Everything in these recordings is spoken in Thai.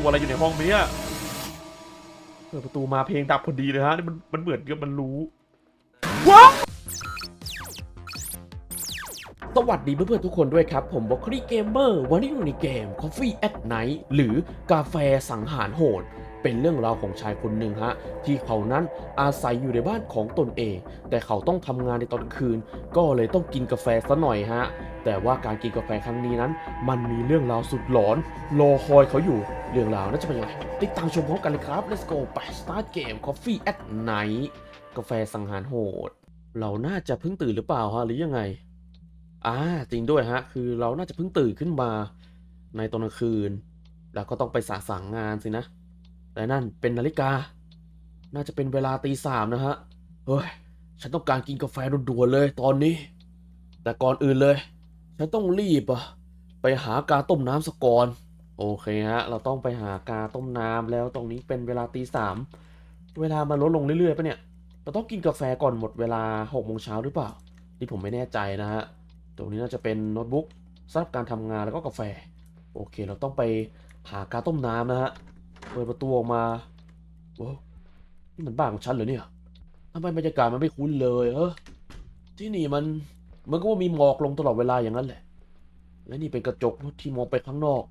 ตัวอะไรอยู่ในห้องไหมเนี่ยเปิดประตูมาเพลงดับพอดีเลยฮะนี่มันมันเหมือนกับมันรู้ว้า วัสดีเพื่อนๆทุกคนด้วยครับ ผมบอกครีเกมเมอร์วันนี้อยู่ในเกม Coffee at Night หรือกาแฟสังหารโหด เป็นเรื่องราวของชายคนหนึ่งฮะ ที่เขานั้นอาศัยอยู่ในบ้านของตนเอง แต่เขาต้องทำงานในตอนคืน ก็เลยต้องกินกาแฟซะหน่อยฮะ แต่ว่าการกินกาแฟครั้งนี้นั้น มันมีเรื่องราวสุดหลอน รอคอยเขาอยู่เรื่องราวน่าจะเป็นยังไงติดตามชมพร้อมกันเลยครับ let's go ไป start game Coffee at Night กาแฟสังหารโหด เราน่าจะเพิ่งตื่นหรือเปล่าฮะหรือยังไง อ่าจริงด้วยฮะ คือเราน่าจะเพิ่งตื่นขึ้นมาในตอนกลางคืน แล้วก็ต้องไปสาสางงานสินะ และนั่นเป็นนาฬิกา น่าจะเป็นเวลาตีสามนะฮะ เฮ้ย ฉันต้องการกินกาแฟด่วนๆเลยตอนนี้ แต่ก่อนอื่นเลย ฉันต้องรีบอะไปหากาต้มน้ำสก่อน โอเคฮะ เราต้องไปหากาต้มน้ำแล้วตรงนี้เป็นเวลาตีสาม เวลามันลดลงเรื่อยๆปะเนี่ย เราต้องกินกาแฟก่อนหมดเวลาหกโมงเช้าหรือเปล่า นี่ผมไม่แน่ใจนะฮะ ตรงนี้น่าจะเป็นโน้ตบุ๊กสำหรับการทำงานแล้วก็กาแฟ โอเค เราต้องไปหากาต้มน้ำนะฮะ เปิดประตูออกมาว้าวนี่มันบ้านของฉันเหรอเนี่ยทำไมบรรยากาศมันไม่คุ้นเลยเออที่นี่มันมันก็ว่ามีหมอกลงตลอดเวลาอย่างนั้นแหละ และนี่เป็นกระจกที่มองไปข้างนอก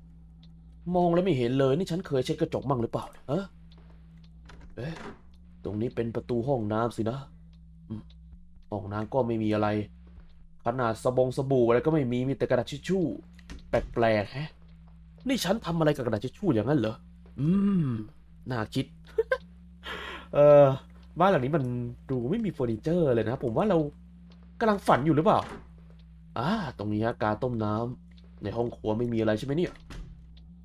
มองแล้วไม่เห็นเลยนี่ฉันเคยเช็ดกระจกมั่งหรือเปล่าเออเอ๊ะตรงนี้เป็นประตูห้องน้ำสินะห้องน้ำก็ไม่มีอะไร ขนาดสบงสบู่อะไรก็ไม่มีมีแต่กระดาษทิชชู่ แปลกๆแฮะ นี่ฉันทำอะไรกับกระดาษทิชชู่อย่างนั้นเหรอ อืม น่าคิด เออบ้านหลังนี้มันดูไม่มีเฟอร์นิเจอร์เลยนะ ผมว่าเรากำลังฝันอยู่หรือเปล่าอ่าตรงนี้ฮะกาต้มน้ำในห้องครัวไม่มีอะไรใช่ไหมเนี่ย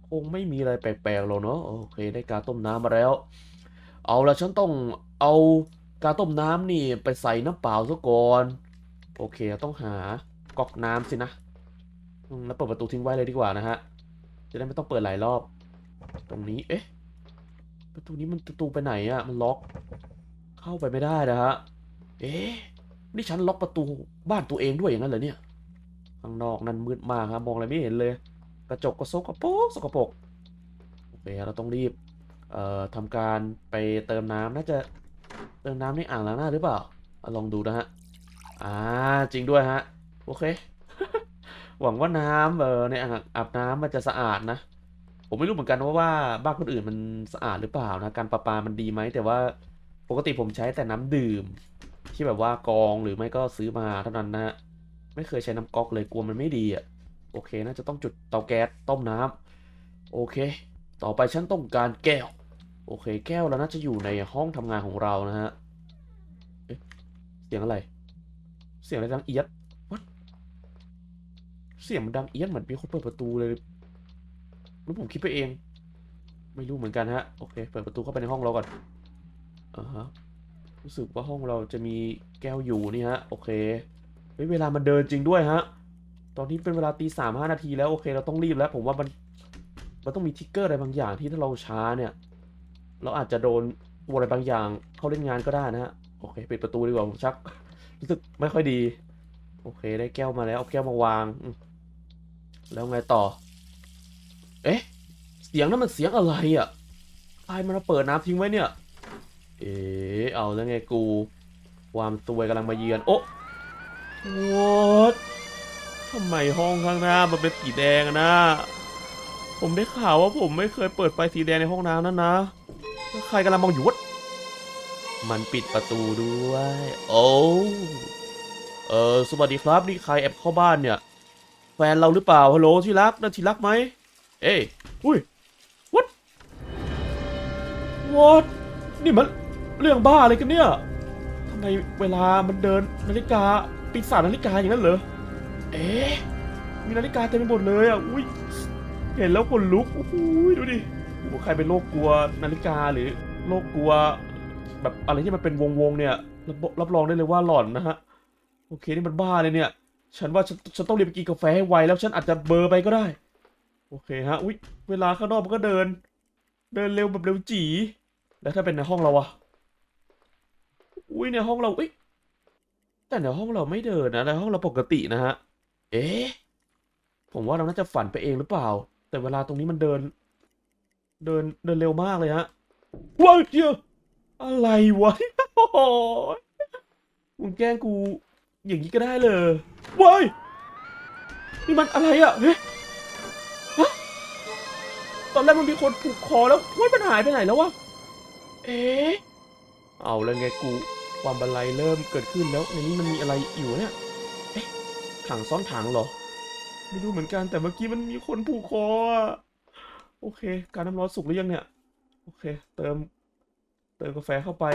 คงไม่มีอะไรแปลกๆหรอกเนาะโอเค ได้กาต้มน้ำมาแล้ว เอาละฉันต้องเอากาต้มน้ำนี่ไปใส่น้ำเปล่าซะก่อน โอเคต้องหาก๊อกน้ำสินะแล้วเปิดประตูทิ้งไว้เลยดีกว่านะฮะ จะได้ไม่ต้องเปิดหลายรอบ ตรงนี้ เอ๊ะ ประตูนี้มันประตูไปไหนอะมันล็อก เข้าไปไม่ได้นะฮะ เอ๊ะ นี่ฉันล็อกประตูบ้านตัวเองด้วยอย่างนั้นเหรอเนี่ย ข้างนอกนั้นมืดมากครับมองอะไรไม่เห็นเลย กระจกก็สกปรกสกปรกโอเคเราต้องรีบ เอ่อทำการไปเติมน้ำน่าจะเติมน้ำในอ่างล้างหน้าหรือเปล่าลองดูนะฮะ อ่าจริงด้วยฮะ โอเค หวังว่าน้ำเออในอ่างอาบน้ำมันจะสะอาดนะ ผมไม่รู้เหมือนกันว่าว่าบ้านคนอื่นมันสะอาดหรือเปล่านะ การประปามันดีไหม แต่ว่าปกติผมใช้แต่น้ำดื่ม ที่แบบว่ากรองหรือไม่ก็ซื้อมาเท่านั้นนะฮะ ไม่เคยใช้น้ำก๊อกเลยกลัวมันไม่ดีอะ โอเคน่าจะต้องจุดเตาแก๊สต้มน้ำโอเค ต่อไปฉันต้องการแก้ว โอเค แก้วแล้วน่าจะอยู่ในห้องทำงานของเรานะฮะเอ๊ะเสียงอะไร เสียงอะไรดังเอียด What? เสียงมันดังเอียดเหมือนมีคนเปิดประตูเลยหรือผมคิดไปเอง ไม่รู้เหมือนกันฮะ โอเค เปิดประตูเข้าไปในห้องเราก่อนอ่าฮะรู้สึกว่าห้องเราจะมีแก้วอยู่นี่ฮะ โอเคเฮ้ยเวลามันเดินจริงด้วยฮะ ตอนนี้เป็นเวลาตีสามห้านาทีแล้วโอเคเราต้องรีบแล้ว ผมว่ามันมันต้องมีทิกเกอร์อะไรบางอย่างที่ถ้าเราช้าเนี่ย เราอาจจะโดนอะไรบางอย่างเข้าเล่นงานก็ได้นะฮะ โอเคปิดประตูดีกว่าผมชัก รู้สึกไม่ค่อยดี โอเค ได้แก้วมาแล้วเอาแก้วมาวาง แล้วไงต่อ เอ๊ะ เสียงนั้นมันเสียงอะไรอะใครมันมาเปิดน้ำทิ้งไว้เนี่ย เอ๊ะเอาแล้วไงกู ความซวยกำลังมาเยือน โอ้วอดทำไมห้องข้างหน้ามันเป็นสีแดงนะ ผมได้ข่าวว่าผมไม่เคยเปิดไฟสีแดงในห้องน้ำนั่นนะแล้วใครกำลังมองอยู่วะ มันปิดประตูด้วย โอ้ เออสวัสดีครับ นี่ใครแอบเข้าบ้านเนี่ย แฟนเราหรือเปล่า ฮัลโหลที่รัก นั่นที่รักไหม เอ้ยอุ้ย what what นี่มันเรื่องบ้าอะไรกันเนี่ยทำไมเวลามันเดินนาฬิกาปีศาจนาฬิกาอย่างนั้นเหรอ เอ๊ะ มีนาฬิกาเต็มไปหมดเลยอะ อุ้ย เห็นแล้วขนลุกโอ้โหดูดิโอ้ใครเป็นโรคกลัวนาฬิกาหรือโรคกลัว แบบอะไรที่มันเป็นวงๆเนี่ยรับรับรองได้เลยว่าหลอนนะฮะโอเคนี่มันบ้าเลยเนี่ย ฉันว่าฉันฉันต้องรีบไปกินกาแฟให้ไวแล้วฉันอาจจะเบอร์ไปก็ได้ โอเคฮะอุ๊ยเวลาข้างนอกมันก็เดิน เดินเร็วแบบเร็วจี๋แล้วถ้าเป็นในห้องเราอะอุ้ยในห้องเราอุ๊ยแต่ในห้องเราไม่เดินนะในห้องเราปกตินะฮะเอ๊ะผมว่าเราน่าจะฝันไปเองหรือเปล่า แต่เวลาตรงนี้มันเดิน เดินเดินเร็วมากเลยฮะว้าวเจ้า อะไรวะโอ้โหมึงแกล้งกู อย่างนี้ก็ได้เลยว้ายนี่มันอะไรอะเฮ้ยฮะตอนแรกมันมีคนผูกคอแล้วว้ายมันหายไปไหนแล้ววะ เอ๊ะ เอาแล้วไงกูความบันไลเริ่มเกิดขึ้นแล้วในนี้มันมีอะไรอยู่เนี่ย เอ๊ะถังซ้อนถังเหรอ ไม่รู้เหมือนกันแต่เมื่อกี้มันมีคนผูกคออะ โอเค การน้ำร้อนสุกหรือยังเนี่ย โอเค เติม เติมกาแฟเข้าไป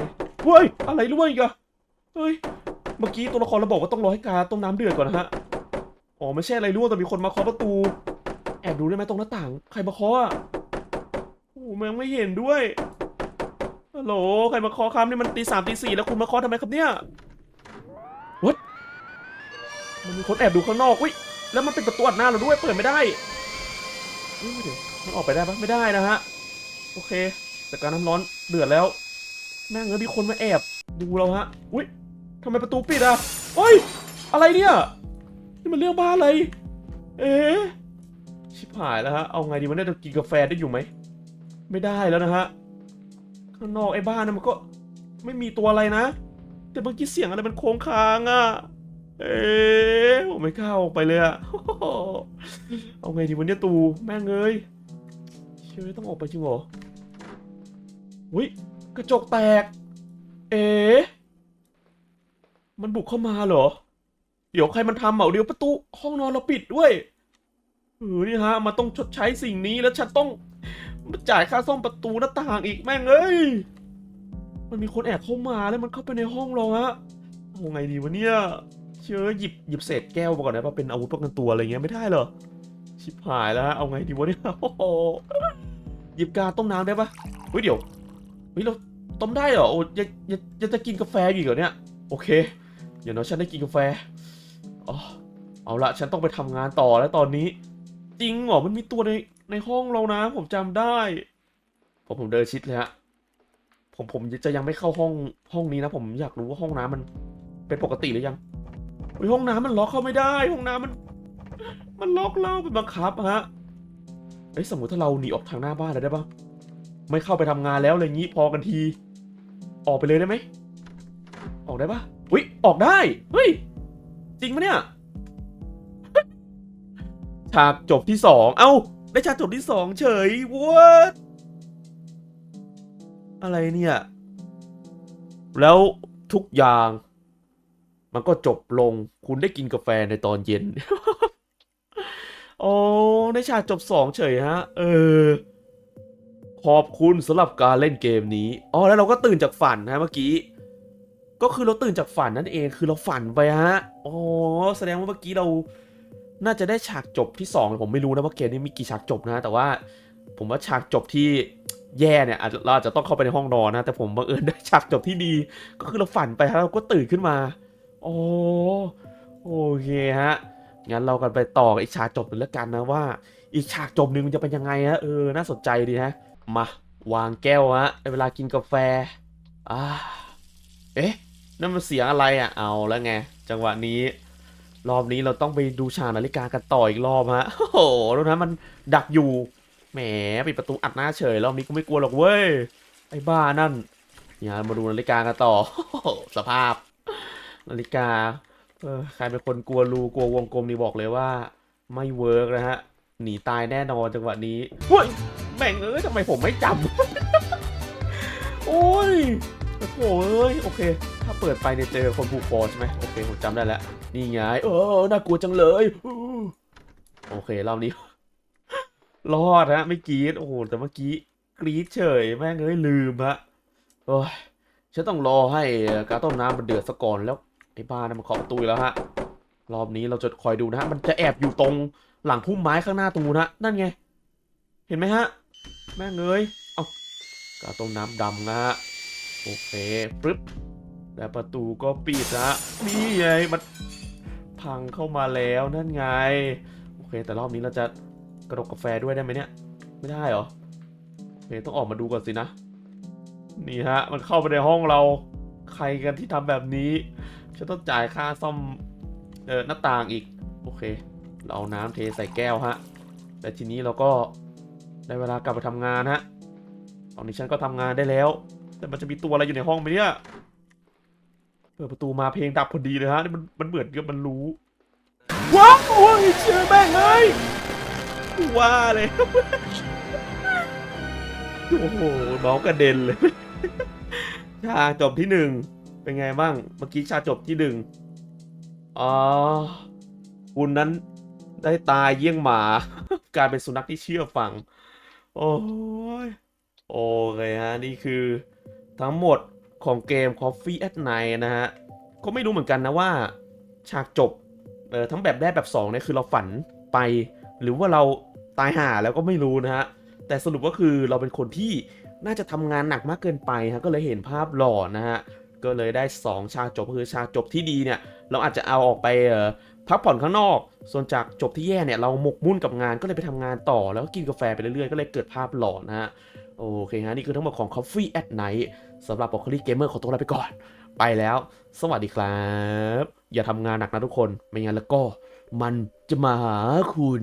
เฮ้ยอะไรรู้อีกอะเฮ้ยเมื่อกี้ตัวละครเราบอกว่าต้องรอให้กาต้มน้ำเดือดก่อนนะฮะอ๋อไม่ใช่อะไรรู้แต่มีคนมาเคาะประตู แอบดูได้ไหมตรงหน้าต่าง ใครมาเคาะอะโอ้แม่งไม่เห็นด้วยฮัลโหลใครมาเคาะครับนี่มันตีสามตีสี่แล้วคุณมาเคาะทำไมครับเนี่ย What มันมีคนแอบดูข้างนอกวิแล้วมันเป็นประตูอัดหน้าเราด้วยเปิดไม่ได้เอ้ยเดี๋ยวมันออกไปได้ปะไม่ได้นะฮะโอเคแต่การน้ำร้อนเดือดแล้ว แม่งเอ้ยมีคนมาแอบ ดูเราฮะ อุ้ยทำไมประตูปิดอะเฮ้ย อะไรเนี่ย นี่มันเรื่องบ้าอะไร เอ๊ะชิบหายแล้วฮะ เอาไงดีวันนี้จะกินกาแฟได้อยู่ไหม ไม่ได้แล้วนะฮะ ข้างนอกไอ้บ้านนะมันก็ไม่มีตัวอะไรนะ แต่เมื่อกี้เสียงอะไรมันโค้งคางอะ่ะ เอ๊ะผมไม่กล้าออกไปเลยอะเอาไงดีวันนี้ตู แม่งเอ้ยเชื่อต้องออกไปจริงเหรออุ้ย กระจกแตก เอ๊ะมันบุกเข้ามาเหรอ เดี๋ยวใครมันทำเหรอเดี๋ยวประตูห้องนอนเราปิดด้วยเออนี่ฮะ มันต้องชดใช้สิ่งนี้แล้วฉันต้องจ่ายค่าซ่อมประตูหน้าต่างอีกแม่งเอ้ย มันมีคนแอบเข้ามาแล้วมันเข้าไปในห้องเราฮะเอาไงดีวะเนี่ย เชื่อหยิบหยิบเศษแก้วมาก่อนนะว่าเป็นอาวุธป้องกันตัวอะไรเงี้ยไม่ได้เหรอ ชิบหายแล้วฮะ เอาไงดีวะเนี่ยโอ้โหหยิบกาต้มน้ำได้ปะเฮ้ยเดี๋ยว เฮ้ยเราต้มได้เหรอโอ้ยังยังยังจะกินกาแฟอยู่เหรอเนี่ยโอเคอย่างน้อยฉันได้กินกาแฟอ๋อเอาละฉันต้องไปทำงานต่อแล้วตอนนี้ จริงเหรอมันมีตัวในในห้องเรานะผมจำได้ ผมผมเดินชิดเลยฮะผมผมจะยังไม่เข้าห้องห้องนี้นะ ผมอยากรู้ว่าห้องน้ำมันเป็นปกติหรือยังอุ๊ยห้องน้ำมันล็อกเข้าไม่ได้ ห้องน้ำมัน มันล็อกเราเป็นบังคับฮะเอ้ยสมมติถ้าเราหนีออกทางหน้าบ้านเลยได้ปะ ไม่เข้าไปทำงานแล้วอะไรงี้พอกันที ออกไปเลยได้ไหม ออกได้ปะอุ้ยออกได้ เฮ้ย จริงปะเนี่ย ฉากจบที่สอง เอ้า ได้ฉากจบที่สองเฉย what อะไรเนี่ย แล้วทุกอย่าง มันก็จบลง คุณได้กินกาแฟในตอนเย็น โอ้ ได้ฉากจบสองเฉยฮะ เออ ขอบคุณสำหรับการเล่นเกมนี้ อ๋อ แล้วเราก็ตื่นจากฝันนะเมื่อกี้ ก็คือเราตื่นจากฝันนั่นเอง คือเราฝันไปฮะ อ๋อ แสดงว่าเมื่อกี้เรา น่าจะได้ฉากจบที่ 2 ผมไม่รู้นะว่าเกมนี้มีกี่ฉากจบนะ แต่ว่า ผมว่าฉากจบที่แย่เนี่ยเราอาจจะต้องเข้าไปในห้องนอนนะ แต่ผมบังเอิญได้ฉากจบที่ดี ก็คือเราฝันไปแล้วเราก็ตื่นขึ้นมาโอ้โอเคฮะ งั้นเรากันไปต่ออีกฉากจบหนึ่งแล้วกันนะว่า อีกฉากจบหนึ่งมันจะเป็นยังไงฮะ เออ น่าสนใจดีฮะ มา วางแก้วฮะเวลากินกาแฟอ่าเอ๊ะนั่นมันเสียงอะไรอะเอาแล้วไง จังหวะนี้ รอบนี้เราต้องไปดูฉากนาฬิกากันต่ออีกรอบฮะโอ้โหแล้วนะมันดักอยู่แหมปิดประตูอัดหน้าเฉยรอบนี้ก็ไม่กลัวหรอกเว้ยไอ้บ้านั่นอย่ามาดูนาฬิกากันต่อสภาพ นาฬิกาเออใครเป็นคนกลัวรูกลัววงกลมนี่บอกเลยว่า ไม่เวิร์กนะฮะหนีตายแน่นอนจังหวะนี้เฮ้ย แม่งเอ้ยทำไมผมไม่จำ โอ้ยโอ้โหเอ้ยโอเค ถ้าเปิดไปเนี่ยเจอคนผูกคอใช่ไหมโอเคผมจำได้แล้วนี่ไงเออน่ากลัวจังเลยโอเครอบนี้ รอดฮะไม่กรีดโอ้โหแต่เมื่อกี้กรีดเฉยแม่งเอ้ยลืมฮะโอ้ยฉันต้องรอให้กาต้มน้ำมันเดือดซะก่อนแล้วไอ้บ้านะมันเคาะประตูอีกแล้วฮะรอบนี้เราจะคอยดูนะฮะมันจะแอบอยู่ตรงหลังพุ่มไม้ข้างหน้าตรงนู้นฮะนั่นไง เห็นไหมฮะ แม่งเอ้ย เอากาต้มน้ำดำนะฮะ โอเคปึ๊บ แล้วประตูก็ปิดนะนี่ไงมันพังเข้ามาแล้วนั่นไง โอเค แต่รอบนี้เราจะกระดกกาแฟด้วยได้ไหมเนี่ย ไม่ได้เหรอ โอเค ต้องออกมาดูก่อนสินะ นี่ฮะ มันเข้าไปในห้องเรา ใครกันที่ทำแบบนี้ฉันต้องจ่ายค่าซ่อมเออหน้าต่างอีก โอเค เราเอาน้ำเทใส่แก้วฮะและทีนี้เราก็ ได้เวลากลับไปทำงานฮะ ตอนนี้ฉันก็ทำงานได้แล้ว แต่มันจะมีตัวอะไรอยู่ในห้องไหมเนี่ยเปิดประตูมาเพลงดับพอดีเลยฮะนี่มันมันเหมือนกับมันรู้ว้าวโอ้ยเชื่อแม่งเลยว่าเลยโอ้โหเมาส์กระเด็นเลยชาจบที่หนึ่งเป็นไงบ้างเมื่อกี้ชาจบที่หนึ่งอ๋อคุณนั้นได้ตายเยี่ยงหมา กลายเป็นสุนัขที่เชื่อฟัง โอ้ยโอเคฮะ นี่คือทั้งหมดของเกม Coffee at Night นะฮะ ก็ไม่รู้เหมือนกันนะว่า ฉากจบเออทั้งแบบแรกแบบ2เนี่ยคือเราฝันไป หรือว่าเราตายห่าแล้วก็ไม่รู้นะฮะ แต่สรุปก็คือเราเป็นคนที่น่าจะทำงานหนักมากเกินไปฮะก็เลยเห็นภาพหล่อนะฮะ ก็เลยได้ 2 ฉากจบก็คือฉากจบที่ดีเนี่ยเราอาจจะเอาออกไปพักผ่อนข้างนอก ส่วนจากจบที่แย่เนี่ยเราหมกมุ่นกับงานก็เลยไปทำงานต่อ แล้วก็กินกาแฟไปเรื่อยๆ ก็เลยเกิดภาพหลอนนะฮะโอเคฮะนี่คือทั้งหมดของ Coffee at Night สำหรับ b อ c ค l ี Gamer ขอตัวลาไปก่อน ไปแล้ว สวัสดีครับ อย่าทำงานหนักนะทุกคน ไม่งั้นแล้วก็มันจะมาหาคุณ